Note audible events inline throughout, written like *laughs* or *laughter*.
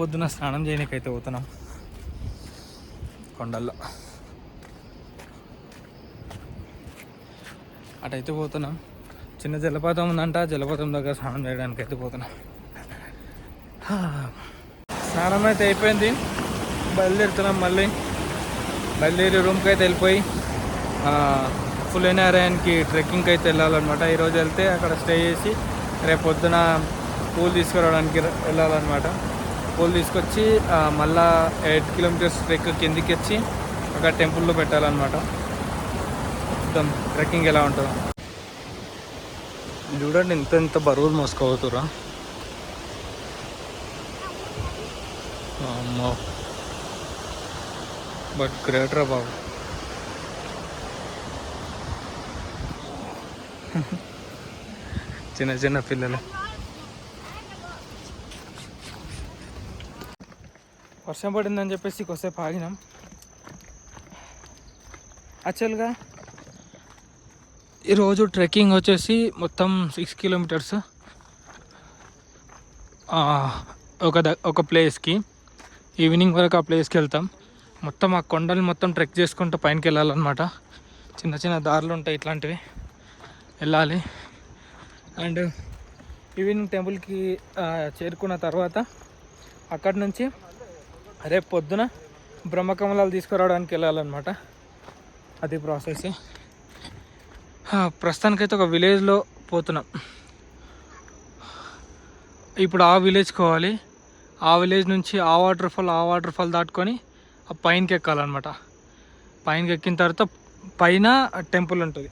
పొద్దున స్నానం చేయనీకైతే పోతున్నాం. కొండల్లో. అటైతే పోతున్నాం. చిన్న జలపాతం ఉందంట జలపాతం దగ్గర స్నానం చేయడానికి అయితే పోతున్నాం. స్నానం అయితే అయిపోయింది. బయలుదేరుతున్నాం మళ్ళీ. బయలుదేరి రూమ్కి అయితే వెళ్ళిపోయి ఫుల్ ఎన్ఆర్ఐన్కి ట్రెక్కింగ్కి అయితే వెళ్ళాలన్నమాట. ఈరోజు వెళ్తే అక్కడ స్టే చేసి రేపు పొద్దున పూలు తీసుకురావడానికి వెళ్ళాలన్నమాట. పూలు తీసుకొచ్చి మళ్ళా ఎయిట్ కిలోమీటర్స్ ట్రెక్ కిందికి వచ్చి అక్కడ టెంపుల్లో పెట్టాలన్నమాట. మొత్తం ట్రెక్కింగ్ ఎలా ఉంటుందో. చూడండి ఇంత ఇంత బరువులు మోసుకోబోతురా అమ్మో. బట్ గ్రేట్ రా బాబు. *laughs* చిన్న చిన్న పిల్లలు. వర్షం పడిందని చెప్పేసి కొద్దిసేపు ఆగినాం. యాక్చువల్గా ఈరోజు ట్రెక్కింగ్ వచ్చేసి మొత్తం సిక్స్ కిలోమీటర్స్ ఒక ద ఒక ప్లేస్కి. ఈవినింగ్ వరకు ఆ ప్లేస్కి వెళ్తాం. మొత్తం ఆ కొండలు మొత్తం ట్రెక్ చేసుకుంటూ పైనకి వెళ్ళాలన్నమాట. చిన్న చిన్న దారులు ఉంటాయి ఇట్లాంటివి. వెళ్ళాలి. అండ్ ఈవినింగ్ టెంపుల్కి చేరుకున్న తర్వాత అక్కడి నుంచి రేపు పొద్దున బ్రహ్మకమలాలు తీసుకురావడానికి వెళ్ళాలన్నమాట. అది ప్రాసెస్ ప్రస్తుతానికైతే ఒక విలేజ్లో పోతున్నాం. ఇప్పుడు ఆ విలేజ్ పోవాలి. ఆ విలేజ్ నుంచి ఆ వాటర్ ఫాల్ ఆ వాటర్ ఫాల్ దాటుకొని ఆ పైనకి ఎక్కాలన్నమాట. పైనకి ఎక్కిన తర్వాత పైన టెంపుల్ ఉంటుంది.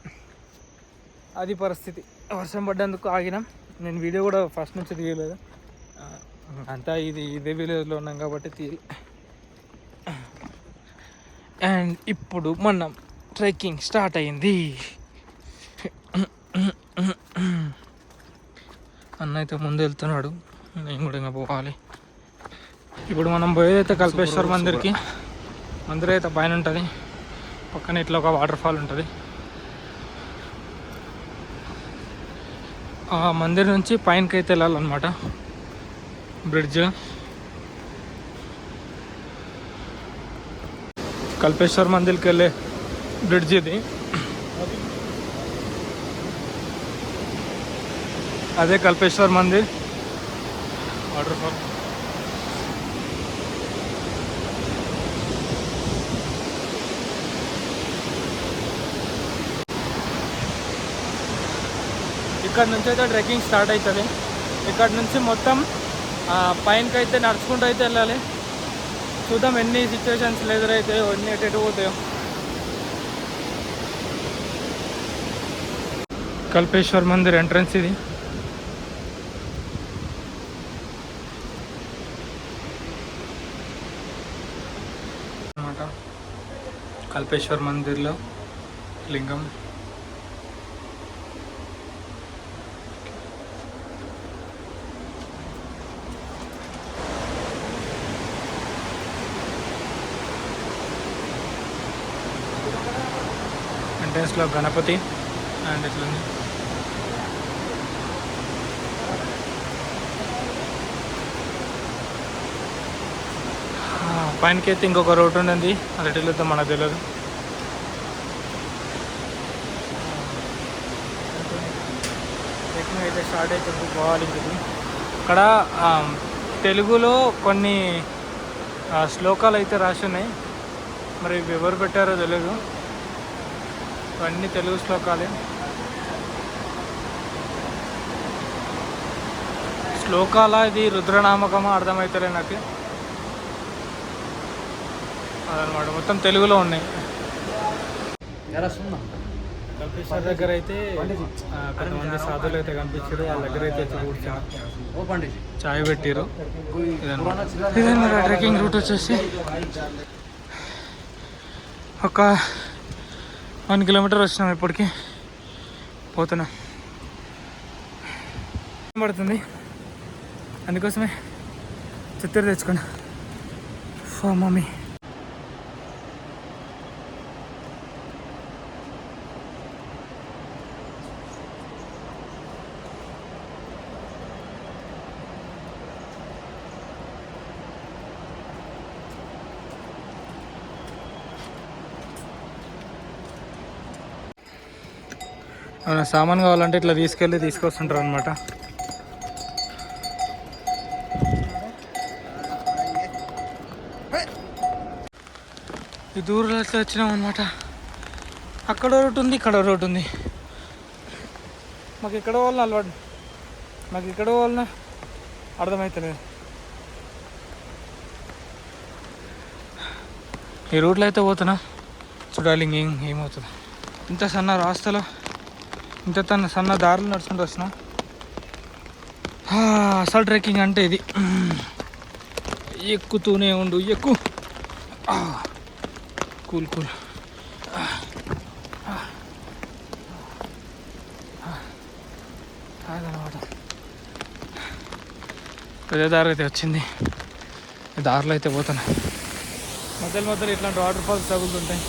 అది పరిస్థితి. వర్షం పడ్డందుకు ఆగినాం. నేను వీడియో కూడా ఫస్ట్ నుంచి తీయలేదు అంతా ఇది ఇదే విలేజ్లో ఉన్నాం కాబట్టి తీయ అండ్ ఇప్పుడు మనం ట్రెక్కింగ్ స్టార్ట్ అయింది. అన్న అయితే ముందు వెళ్తున్నాడు. నేను కూడా ఇంకా పోవాలి. ఇప్పుడు మనం పోయేదైతే కల్పేశ్వర మందిర్కి మందిర్ అయితే పైన ఉంటుంది. పక్కన ఇట్లా ఒక వాటర్ ఫాల్ ఉంటుంది. ఆ మందిర్ నుంచి పైనకి అయితే వెళ్ళాలన్నమాట. బ్రిడ్జ్ కల్పేశ్వర్ మందిర్కి వెళ్ళే బ్రిడ్జ్ ఇది అదే కల్పేశ్వర్ మందిర్ వాటర్ ఫాల్ ఇక్కడ నుంచి అయితే ట్రెక్కింగ్ స్టార్ట్ అవుతుంది ఇక్కడ నుంచి మొత్తం ఆ, పైనకి అయితే నడుచుకుంటూ అయితే వెళ్ళాలి. చూద్దాం ఎన్ని సిచ్యువేషన్స్ ఎదురైతాయో ఎన్ని ఎటు పోతాయో. కల్పేశ్వర్ మందిర్ ఎంట్రన్స్ ఇది. అనమాట కల్పేశ్వర్ మందిర్లో లింగం. ఎంట్రన్స్లో గణపతి అండ్ ఇట్లుంది పైనకి అయితే ఇంకొక రోడ్ ఉండండి అది ఎటు వెళ్తే మనకు తెలియదు. ట్రెక్కింగ్ అయితే స్టార్ట్ అయితే పోవాలి ఇక్కడ తెలుగులో కొన్ని శ్లోకాలు అయితే రాసి ఉన్నాయి. మరి ఇవి ఎవరు పెట్టారో తెలియదు ఇవన్నీ తెలుగు శ్లోకాలే. శ్లోకాల ఇది రుద్రనామకమా అర్థమవుతలే నాకు. అదనమాట మొత్తం తెలుగులో ఉన్నాయి. కల్పేశ్వర్ దగ్గర అయితే కొంతమంది సాధువులు అయితే కనిపించారు వాళ్ళ దగ్గర అయితే కూర్చొని చాయ్ పెట్టారు. ట్రెక్కింగ్ రూట్ వచ్చేసి. ఒక వన్ కిలోమీటర్ వచ్చినాం ఇప్పటికి. పోతున్నాం. పడుతుంది. అందుకోసమే చిత్తూరు తెచ్చుకున్నా. ఫో మమ్మీ. సామాన్ కావాలంటే ఇట్లా తీసుకెళ్ళి తీసుకొస్తుంటారు అనమాట ఈ దూరంలో వచ్చినాం అనమాట అక్కడ రోడ్డు ఉంది ఇక్కడ రోడ్డు ఉంది. మాకు ఎక్కడ వాళ్ళని అలవాటు మాకు ఇక్కడ వాళ్ళన అర్థమవుతలేదు ఈ రూట్లో అయితే పోతున్నా. చూడాలి ఇంకేం ఏమవుతుంది. ఇంత సన్న రాస్తలో ఇంత తన సన్న దారులు నడుచుకుంటూ వచ్చినాం. అసలు ట్రెక్కింగ్ అంటే ఇది. ఎక్కుతూనే ఉండు ఎక్కు. Cool cool. అదనమాట పెద్ద దారి అయితే వచ్చింది. దారిలో అయితే పోతున్నా మధ్యలో మధ్యలో ఇట్లాంటి వాటర్ ఫాల్స్ తగులుతుంటాయి.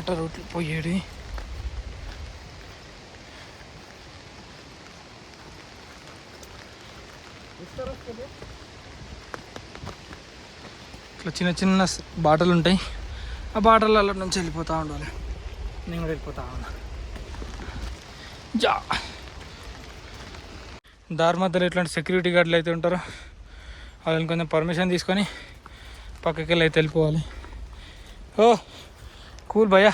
వాటర్ రోడ్లు పోయేది ఇట్లా చిన్న చిన్న బాటలు ఉంటాయి ఆ బాటలలో నుంచి వెళ్ళిపోతూ ఉండాలి. నేను కూడా వెళ్ళిపోతా ఉన్నా. జా. దారి మధ్యలో ఇట్లాంటి సెక్యూరిటీ గార్డులు అయితే ఉంటారో వాళ్ళని కొంచెం పర్మిషన్ తీసుకొని పక్కకి వెళ్ళి అయితే వెళ్ళిపోవాలి. ఓ! కూల్ భయ్యా.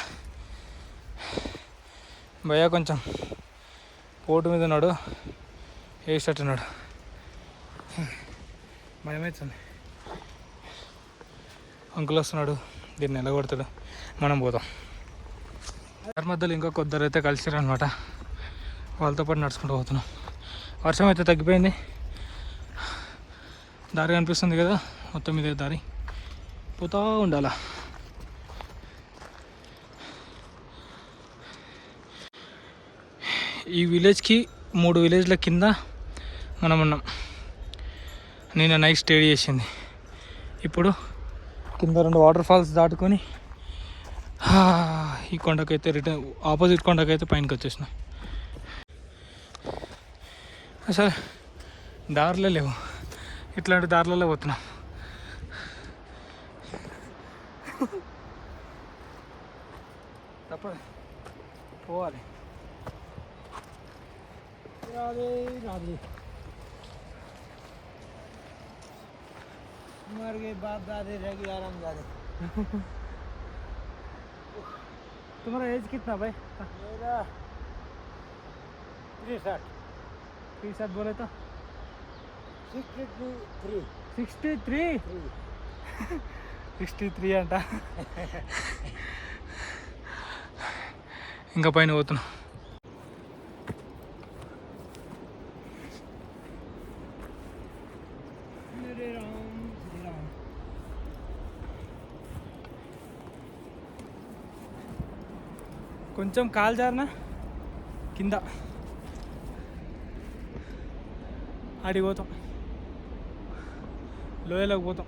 భయ్యా కొంచెం పోటు మీద ఉన్నాడు. వేసేటట్టున్నాడు భయమవుతుంది అంకుల్ వస్తున్నాడు. దీన్ని నిలగొడతాడు. మనం పోతాం దారి మధ్యలో ఇంకా కొద్దరు అయితే కలిసిరు అనమాట వాళ్ళతో పాటు నడుచుకుంటూ పోతున్నాం. వర్షం అయితే తగ్గిపోయింది. దారి కనిపిస్తుంది కదా మొత్తం ఇదే దారి. పోతూ ఉండాలా? ఈ విలేజ్కి మూడు విలేజ్ల కింద మనం ఉన్నాం నేను నైట్ స్టే చేసింది. ఇప్పుడు కింద రెండు వాటర్ ఫాల్స్ దాటుకొని హా, ఈ కొండకైతే రిటర్న్ ఆపోజిట్ కొండకైతే పైనకి వచ్చేసినాం. అసలు దారిలో లేవు. ఇట్లాంటి దారిలలో పోతున్నాం. दादे *laughs* रह गए आराम दादे तुम्हारा एज कितना भाई मेरा तिरसठ थ्री साथ बोले तो sixty two three sixty three three sixty three అంట ఇంకా పైన పోతున్నా కొంచెం కాలు జారిన కింద. ఆడికి పోతాం. లోయలోకి పోతాం.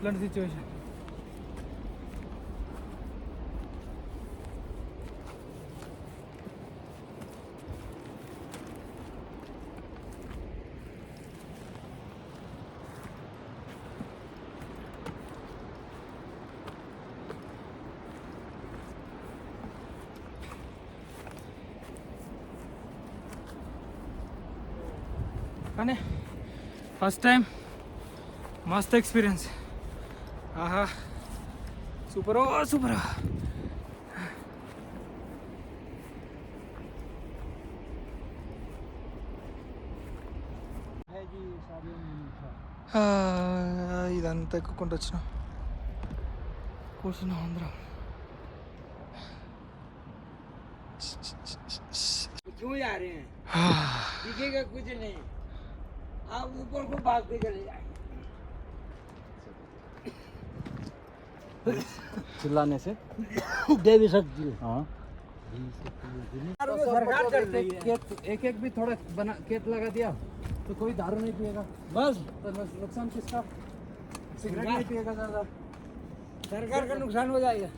ఇలాంటి సిచ్యువేషన్ ఫస్ట్ టైం మస్త్ ఎక్స్పీరియన్స్ ఆహా సూపరో సూపర్ है जी शादी में मीठा ఇదంతా ఎక్కుకుంటూ వచ్చిన కూర్చున్నాం అందరం क्यों जा रहे हैं दिखेगा कुछ नहीं आप ऊपर को भागते चले जाए। चिल्लाने से? दे भी सकती है। हाँ। सरकार है। खेत एक एक भी थोड़ा बना खेत लगा दिया तो कोई दारू नहीं पिएगा। बस। तो नुकसान किसका? सिगरेट नहीं पिएगा ज़्यादा। सरकार का नुकसान हो जाएगा।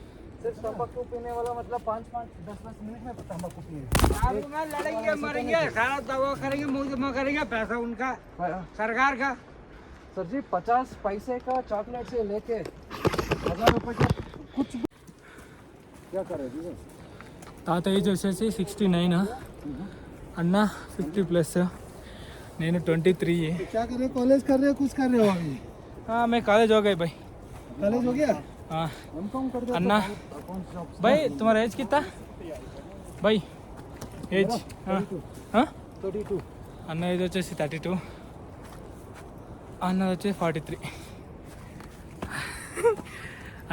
सिर्फ तंबाकू पीने वाला मतलब पाँच पाँच दस दस मिनट में तंबाकू पिए दारू में लड़ेंगे मरेंगे सारा दवा करेंगे मुंह जमा करेंगे पैसा उनका सरकार का सर जी पचास पैसे का चॉकलेट से लेके हजार रुपए का कुछ भी क्या करे जी తాత ఏజ్ వచ్చేసి సిక్స్టీ నైన్ అన్న ఫిఫ్టీ ప్లస్ నేను ట్వంటీ త్రీ क्या कर रहे हो कॉलेज कर रहे हो कुछ कर रहे हो अभी मैं कॉलेज हो गई भाई कॉलेज हो गया हाँ हम कौन कर दो अन्ना भाई तुम्हारा एज कितना भाई ఏజ్ थर्टी टू అన్న ఏజ్ వచ్చేసి థర్టీ టూ అన్న వచ్చేసి ఫార్టీ త్రీ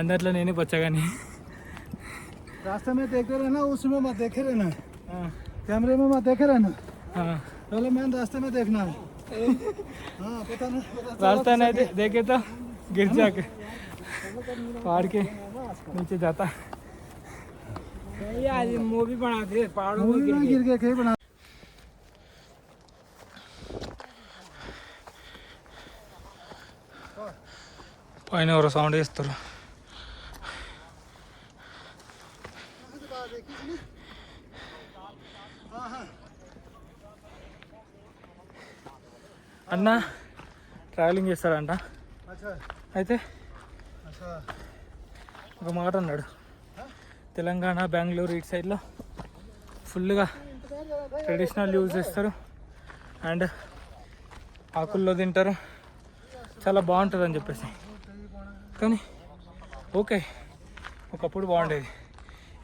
అందట్లో నేనే బచ్చగాని रास्ते में देखे रहना उसमें मत देखे रहना कैमरे में मत देखे रहना पहले मैन रास्ते में देखना है *laughs* हाँ पता नहीं पता चला रास्ता नहीं दे, देखे तो गिर जाके पहाड़ के नीचे जाता ये आज मूवी बनाते हैं पहाड़ों में मूवी गिर में के। गिर के कहीं बना పైన ఎవరో సౌండ్ చేస్తారు అన్న ట్రావెలింగ్ చేస్తాడంట अच्छा అయితే अच्छा ఒక మాట అన్నాడు. తెలంగాణ బెంగళూరు ఇటు సైడ్లో ఫుల్గా ట్రెడిషనల్ యూజ్ చేస్తారు. అండ్ ఆకుల్లో తింటారు. చాలా బాగుంటుంది అని చెప్పేసి. కానీ ఓకే. ఒకప్పుడు బాగుండేది.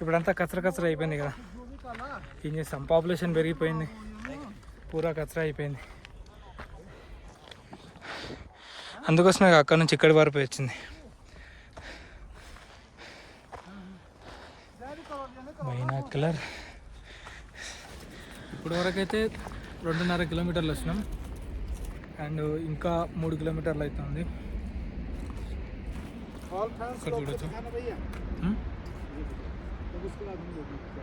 ఇప్పుడంతా కచర కచర అయిపోయింది కదా. ఏం చేస్తాం? పాపులేషన్ పెరిగిపోయింది. పూరా కచరా అయిపోయింది. అందుకోసమే అక్కడ నుంచి ఇక్కడి వరకు వచ్చింది. బైనాకులర్ ఇప్పుడు అయితే రెండున్నర కిలోమీటర్లు వచ్చినాం. అండ్ ఇంకా మూడు కిలోమీటర్లు అవుతుంది చూడొచ్చు.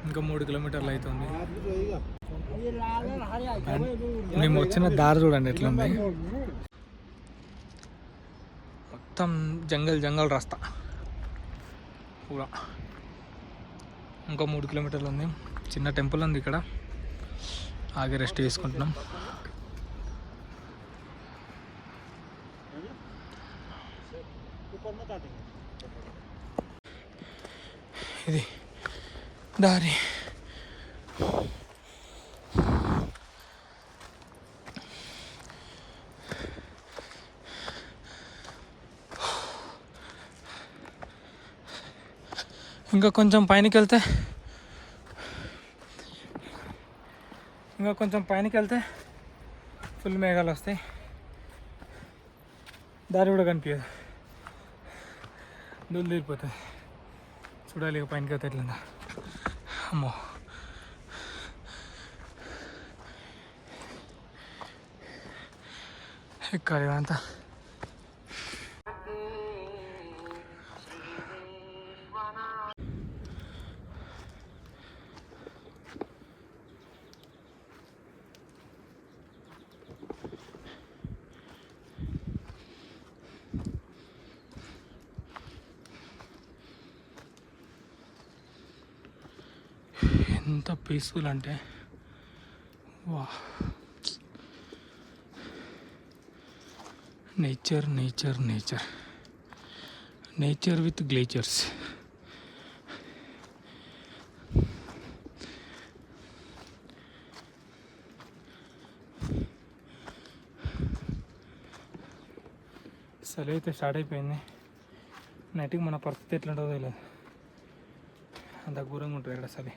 ఇంకా మూడు కిలోమీటర్లు అవుతుంది మేము వచ్చిన దారి చూడండి ఎట్లుంది. మొత్తం జంగల్ జంగల్ రాస్తా. కూడా ఇంకో మూడు కిలోమీటర్లు ఉంది. చిన్న టెంపుల్ ఉంది ఇక్కడ. ఆగి రెస్ట్ చేసుకుంటున్నాం ఇది దారి. ఇంకా కొంచెం పైనకి వెళ్తే ఇంకా కొంచెం పైనకి వెళ్తే ఫుల్ మేఘాలు వస్తాయి దారి కూడా కనిపించదు దూలు తీరిపోతుంది చూడాలి ఇక పైనకి అయితే ఎట్లుందా అమ్మో ఎక్కాలి అంతా ఎంత పీస్ఫుల్ అంటే వా. Nature nature nature. Nature with glaciers. చలి అయితే స్టార్ట్ అయిపోయింది. నైట్కి మన పరిస్థితి ఎట్లుంటుందో తెలియదు అంత ఘోరంగా ఉంటుంది ఇక్కడ చలి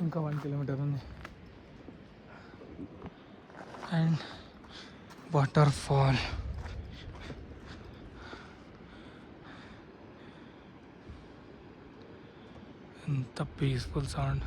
ఇంకా వన్ కిలోమీటర్ ఉంది. అండ్ వాటర్ ఫాల్ ఎంత పీస్ఫుల్ సౌండ్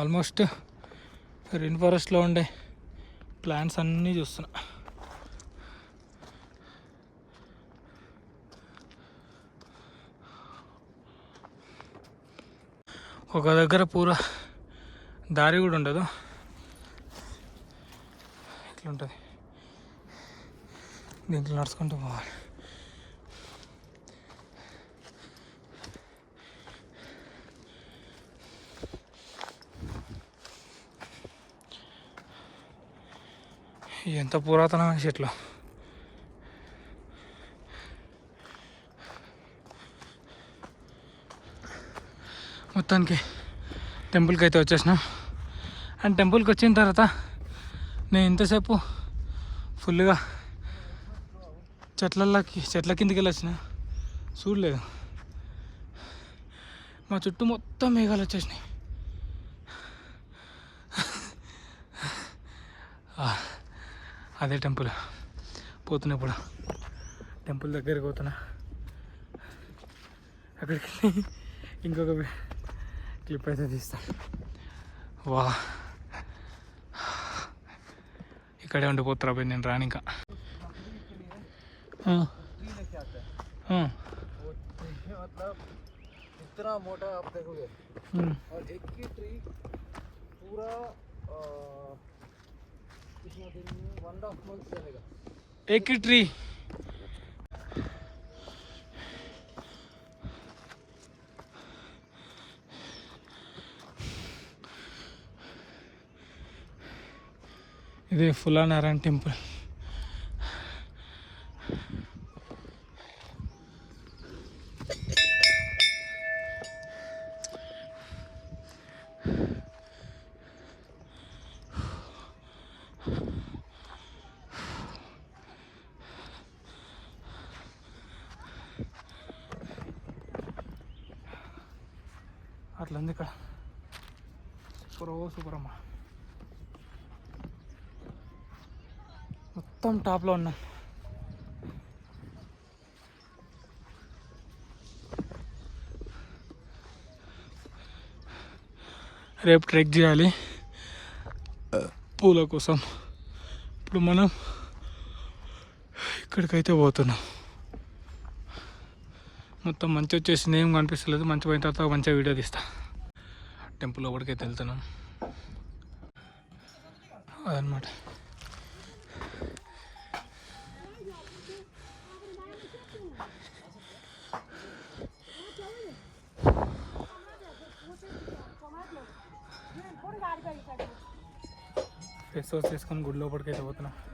ఆల్మోస్ట్ రెయిన్ ఫారెస్ట్లో ఉండే ప్లాంట్స్ అన్నీ చూస్తున్నా. ఒక దగ్గర పూరా దారి కూడా ఉండదు. ఇట్లుంటుంది దీంట్లో నడుచుకుంటూ పోవాలి. ఎంత పురాతనమైన చెట్లు మొత్తానికి టెంపుల్కి అయితే వచ్చేసినాం. అండ్ టెంపుల్కి వచ్చిన తర్వాత నేను ఇంతసేపు ఫుల్గా చెట్లకి చెట్ల కిందికి వెళ్ళి వచ్చిన చూడలేదు. మా చుట్టూ మొత్తం మేఘాలు వచ్చేసినాయి ఆ, అదే టెంపుల్ పోతున్నా ఇప్పుడు టెంపుల్ దగ్గరికి పోతున్నా అక్కడికి వెళ్ళి ఇంకొక క్లిప్ అయితే తీస్తా వా ఇక్కడే ఉండిపోతారా పోయి నేను రాను ఇంకా ఆ, ఆ, मतलब इतना मोटा आप देखोगे ఉమ్. और एक ही ट्री पूरा एक ही ट्री ఇది ఫులానారాయణ టెంపుల్ టాప్లో ఉన్నాం రేపు ట్రెక్ చేయాలి. పూల కోసం. ఇప్పుడు మనం ఇక్కడికైతే పోతున్నాం. మొత్తం మంచి వచ్చేసింది. ఏం కనిపిస్తలేదు. మంచి పోయిన తర్వాత మంచిగా వీడియో తీస్తా. టెంపుల్ లోపలికైతే వెళ్తున్నాం. అదనమాట ఫేస్ వాష్ చేసుకొని గుడి లోపలికైతే పోతున్నా. బాగుంది